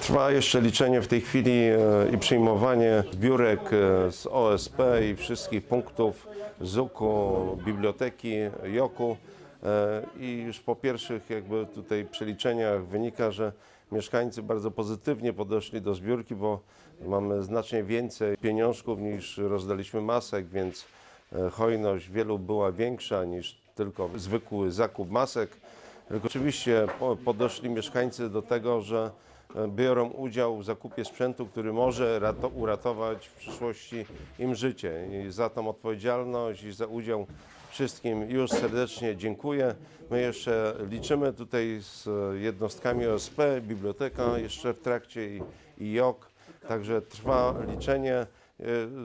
Trwa jeszcze liczenie w tej chwili e, i przyjmowanie zbiórek e, z OSP i wszystkich punktów ZUK-u, biblioteki, JOK-u. E, I już po pierwszych jakby tutaj przeliczeniach wynika, że mieszkańcy bardzo pozytywnie podeszli do zbiórki, bo mamy znacznie więcej pieniążków niż rozdaliśmy masek, więc hojność wielu była większa niż tylko zwykły zakup masek. Oczywiście po- podeszli mieszkańcy do tego, że e, biorą udział w zakupie sprzętu, który może rato, uratować w przyszłości im życie. I za tą odpowiedzialność i za udział wszystkim już serdecznie dziękuję. My jeszcze liczymy tutaj z jednostkami OSP, biblioteka jeszcze w trakcie i, i JOK. Także trwa liczenie. E,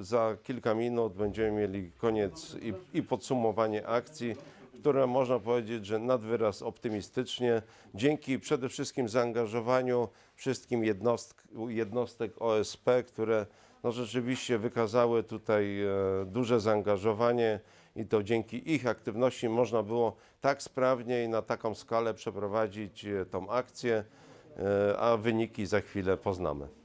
Za kilka minut będziemy mieli koniec i, i podsumowanie akcji które można powiedzieć, że nad wyraz optymistycznie, dzięki przede wszystkim zaangażowaniu wszystkim jednostk, jednostek OSP, które no rzeczywiście wykazały tutaj e, duże zaangażowanie i to dzięki ich aktywności można było tak sprawnie i na taką skalę przeprowadzić e, tą akcję, e, a wyniki za chwilę poznamy.